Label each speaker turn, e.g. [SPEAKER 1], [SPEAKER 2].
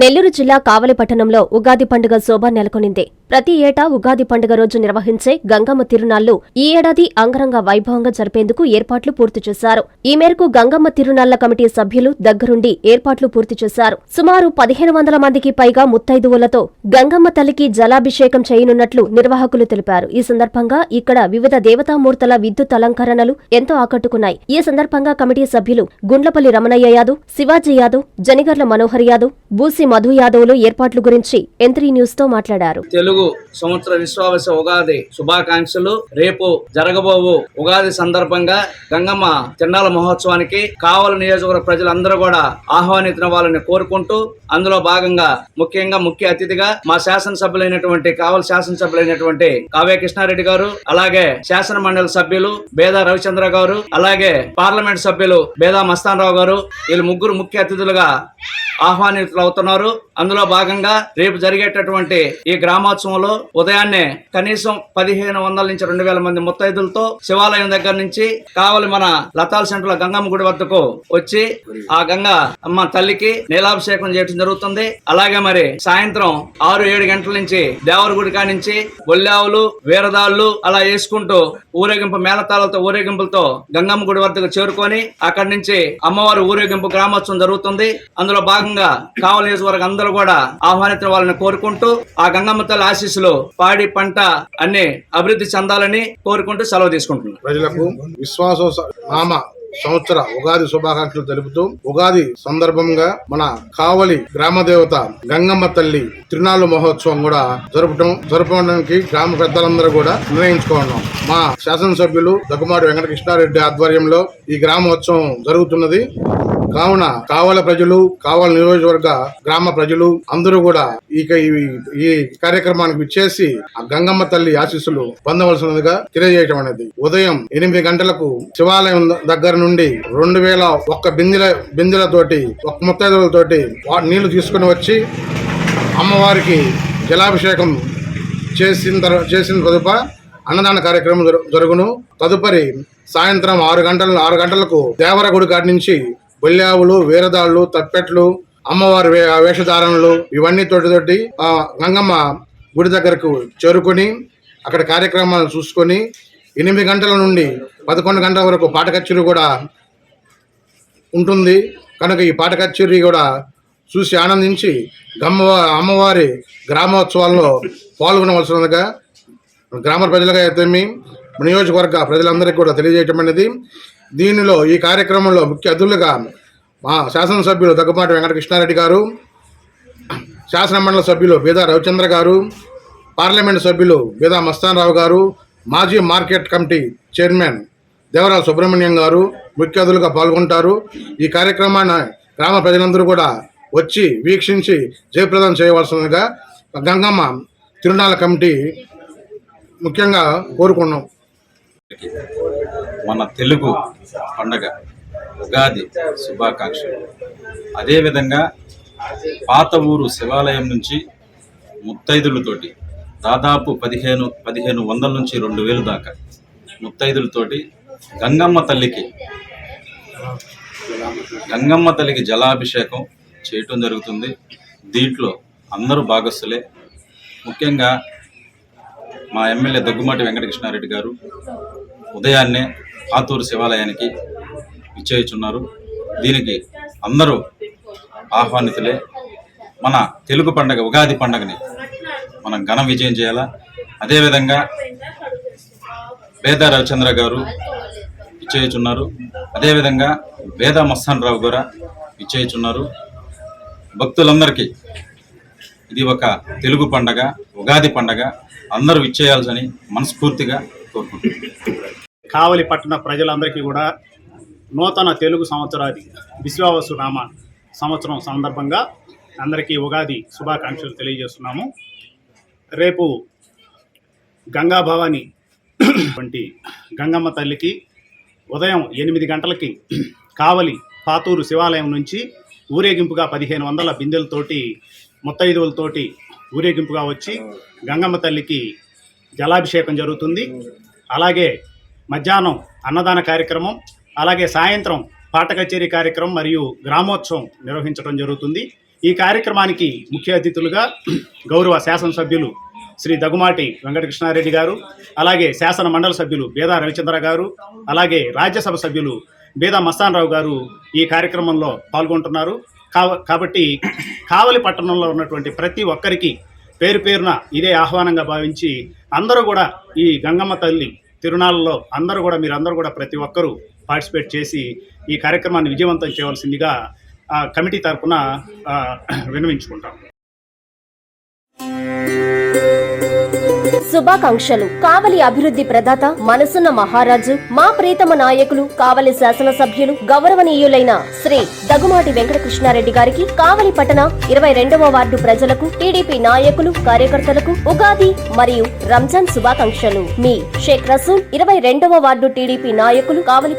[SPEAKER 1] నెల్లూరు జిల్లా కావలి పట్టణంలో ఉగాది పండుగ శోభ నెలకొనింది. ప్రతి ఏటా ఉగాది పండుగ రోజు నిర్వహించే గంగమ్మ తిరునాళ్ళు ఈ ఏడాది అంగరంగ వైభవంగా జరిపేందుకు ఏర్పాట్లు పూర్తి చేశారు. ఈ మేరకు గంగమ్మ తిరునాళ్ళ కమిటీ సభ్యులు దగ్గరుండి ఏర్పాట్లు పూర్తి చేశారు. సుమారు పదిహేను వందల మందికి పైగా ముత్తైదువులతో గంగమ్మ తల్లికి జలాభిషేకం చేయనున్నట్లు నిర్వాహకులు తెలిపారు. ఈ సందర్భంగా ఇక్కడ వివిధ దేవతామూర్తుల విద్యుత్ అలంకరణలు ఎంతో ఆకట్టుకున్నాయి. ఈ సందర్భంగా కమిటీ సభ్యులు గుండ్లపల్లి రమణయ్య యాదవ్ శివాజీ యాదవ్ జనిగర్ల మనోహర్ యాదవ్ బూసి మధు యాదవ్లు ఏర్పాట్ల గురించి ఎంత్రీ న్యూస్తో మాట్లాడారు.
[SPEAKER 2] తెలుగు సంవత్సర విశ్వావస ఉగాది శుభాకాంక్షలు. రేపు జరగబోవు ఉగాది సందర్భంగా గంగమ్మ తిన్నాల మహోత్సవానికి కావల నియోజకవర్గ ప్రజలందరూ కూడా ఆహ్వానితున్న వాళ్ళని కోరుకుంటూ అందులో భాగంగా ముఖ్యంగా ముఖ్య అతిథిగా మా శాసనసభ్యులైనటువంటి కావల శాసనసభ్యులైనటువంటి కావ్య కృష్ణారెడ్డి గారు అలాగే శాసన మండలి సభ్యులు బేదా రవిచంద్ర గారు అలాగే పార్లమెంట్ సభ్యులు బేదా మస్తాన్ రావు గారు. వీళ్ళు ముగ్గురు ముఖ్య అతిథులుగా ఆహ్వానితులు అవుతున్నారు. అందులో భాగంగా రేపు జరిగేటటువంటి ఈ గ్రామోత్సవంలో ఉదయాన్నే కనీసం పదిహేను వందల నుంచి రెండు వేల మంది ముత్తైదులతో శివాలయం దగ్గర నుంచి కావలి మన లతాల్ సెంటర్ గంగమ్మ గుడి వద్దకు వచ్చి ఆ గంగ అమ్మ తల్లికి నీలాభిషేకం చేయడం జరుగుతుంది. అలాగే మరి సాయంత్రం ఆరు ఏడు గంటల నుంచి దేవరగుడి గుడి కాడి బొల్లావులు వీరదాళ్ళు అలా వేసుకుంటూ ఊరేగింపు మేళతాళతో ఊరేగింపులతో గంగమ్మ గుడి వద్దకు చేరుకొని అక్కడి నుంచి అమ్మవారి ఊరేగింపు గ్రామోత్సవం జరుగుతుంది. అందులో భాగంగా కావలి నియోజకవర్గం అందరూ కూడా ఆహ్వానితుల వాళ్ళని కోరుకుంటూ ఆ గంగమ్మ తల్లి ఆశీస్సులు పాడి పంట అన్ని అభివృద్ధి చెందాలని కోరుకుంటూ సెలవు తీసుకుంటున్నాను
[SPEAKER 3] ప్రజలకు విశ్వాస నామ సంవత్సర ఉగాది శుభాకాంక్షలు తెలుపుతూ ఉగాది సందర్భంగా మన కావలి గ్రామ దేవత గంగమ్మ తల్లి తిరునాళ్ళు మహోత్సవం కూడా జరపటం జరపడానికి గ్రామ పెద్దలందరూ కూడా నిర్ణయించుకున్నాం మా శాసనసభ్యులు దగ్గుమాటి వెంకటకృష్ణారెడ్డి ఆధ్వర్యంలో ఈ గ్రామోత్సవం జరుగుతున్నది. కావున కావల ప్రజలు కావల నియోజకవర్గ గ్రామ ప్రజలు అందరూ కూడా ఇక ఈ- ఈ కార్యక్రమానికి విచ్చేసి ఆ గంగమ్మ తల్లి ఆశీస్సులు పొందవలసినదిగా తెలియజేయటం అనేది. ఉదయం ఎనిమిది గంటలకు శివాలయం దగ్గర నుండి రెండు వేల ఒక్క బిందెల బిందెలతోటి ఒక్క ముత్తైదులతోటి నీళ్ళు తీసుకుని వచ్చి అమ్మవారికి జలాభిషేకం చేసిన తర్వాత చేసిన తదుప అన్నదాన కార్యక్రమం జరు- జరుగును. తదుపరి సాయంత్రం ఆరు గంటల ఆరు గంటలకు దేవర గుడి కాడి నుంచి బొల్లావులు వీరదాళ్ళు తప్పెట్లు అమ్మవారి వే- వేషధారణలు ఇవన్నీ తోటి తోటి గంగమ్మ గుడి దగ్గరకు చేరుకొని అక్కడ కార్యక్రమాలు చూసుకొని ఎనిమిది గంటల నుండి పదకొండు గంటల వరకు పాట కచేరీ కూడా ఉంటుంది. కనుక ఈ పాట కచేరీ కూడా చూసి ఆనందించి గమ్మ అమ్మవారి గ్రామోత్సవాల్లో పాల్గొనవలసినదిగా గ్రామ ప్రజలుగా అయితే నియోజకవర్గ ప్రజలందరికీ కూడా తెలియజేయటం అనేది దీనిలో ఈ కార్యక్రమంలో ముఖ్య అతిథులుగా మా శాసనసభ్యులు దగ్గుపాటి వెంకటకృష్ణారెడ్డి గారు శాసన మండలి సభ్యులు బీదా రవిచంద్ర గారు పార్లమెంట్ సభ్యులు బీదా మస్తాన్ రావు గారు మాజీ market committee chairman Devarala Subrahmanyam garu ముఖ్య అతిథులుగా పాల్గొంటారు. ఈ కార్యక్రమాన్ని గ్రామ ప్రజలందరూ కూడా వచ్చి వీక్షించి జయప్రదం చేయవలసిందిగా గంగమ్మ తిరునాళ్ళ కమిటీ ముఖ్యంగా కోరుకున్నాం.
[SPEAKER 4] మన తెలుగు పండగ ఉగాది శుభాకాంక్షలు. అదేవిధంగా పాత ఊరు శివాలయం నుంచి ముత్తైదులతోటి దాదాపు పదిహేను పదిహేను వందల నుంచి రెండు వేలు దాకా ముత్తైదులతోటి గంగమ్మ తల్లికి గంగమ్మ తల్లికి జలాభిషేకం చేయటం జరుగుతుంది. దీంట్లో అందరూ భాగస్థులే. ముఖ్యంగా మా ఎమ్మెల్యే దగ్గుమాటి వెంకటకృష్ణారెడ్డి గారు ఉదయాన్నే ఆతూరు శివాలయానికి ఇచ్చేయుచున్నారు దీనికి అందరూ ఆహ్వానితులే. మన తెలుగు పండగ ఉగాది పండగని మనం ఘన విజయం చేయాలా? అదేవిధంగా వేద రవిచంద్ర గారు ఇచ్చేయుచున్నారు. అదేవిధంగా వేద మస్తాన్ రావు కూడా ఇచ్చేయుచున్నారు. భక్తులందరికీ ఇది ఒక తెలుగు పండగ ఉగాది పండగ. అందరూ ఇచ్చేయాల్సని మనస్ఫూర్తిగా కోరుకుంటున్నాను
[SPEAKER 5] కావలి పట్టణ ప్రజలందరికీ కూడా నూతన తెలుగు సంవత్సరాది విశ్వావసు రామ సంవత్సరం సందర్భంగా అందరికీ ఉగాది శుభాకాంక్షలు తెలియజేస్తున్నాము. రేపు గంగా భవాని వంటి గంగమ్మ తల్లికి ఉదయం ఎనిమిది గంటలకి కావలి పాతూరు శివాలయం నుంచి ఊరేగింపుగా పదిహేను వందల బిందెలతోటి ముత్తైదువులతోటి ఊరేగింపుగా వచ్చి గంగమ్మ తల్లికి జలాభిషేకం జరుగుతుంది. అలాగే మధ్యాహ్నం అన్నదాన కార్యక్రమం అలాగే సాయంత్రం పాట కచేరీ కార్యక్రమం మరియు గ్రామోత్సవం నిర్వహించడం జరుగుతుంది. ఈ కార్యక్రమానికి ముఖ్య అతిథులుగా గౌరవ శాసనసభ్యులు శ్రీ దగుమాటి వెంకటకృష్ణారెడ్డి గారు అలాగే శాసన మండలి సభ్యులు బేదా రవిచంద్ర గారు అలాగే రాజ్యసభ సభ్యులు బేదా మస్తానరావు గారు ఈ కార్యక్రమంలో పాల్గొంటున్నారు. కాబట్టి కావలి పట్టణంలో ఉన్నటువంటి ప్రతి ఒక్కరికి పేరు పేరున ఇదే ఆహ్వానంగా భావించి అందరూ కూడా ఈ గంగమ్మ తల్లి తిరునాళ్ళలో అందరూ కూడా మీరందరూ కూడా ప్రతి ఒక్కరూ పార్టిసిపేట్ చేసి ఈ కార్యక్రమాన్ని విజయవంతం చేయవలసిందిగా కమిటీ తరఫున విన్నవించుకుంటాం.
[SPEAKER 1] శుభాకాంక్షలు. కావలి అభివృద్ధి ప్రదాత మనసున్న మహారాజు మా ప్రీతమ నాయకులు కావలి శాసనసభ్యులు గౌరవనీయులైన శ్రీ దగుమాటి వెంకటకృష్ణారెడ్డి గారికి కావలి పట్టణ ఇరవై రెండవ వార్డు ప్రజలకు టీడీపీ నాయకులు కార్యకర్తలకు ఉగాది మరియు రంజాన్ శుభాకాంక్షలు. మీ షేక్ రసూల్ ఇరవై రెండవ వార్డు టీడీపీ నాయకులు కావలి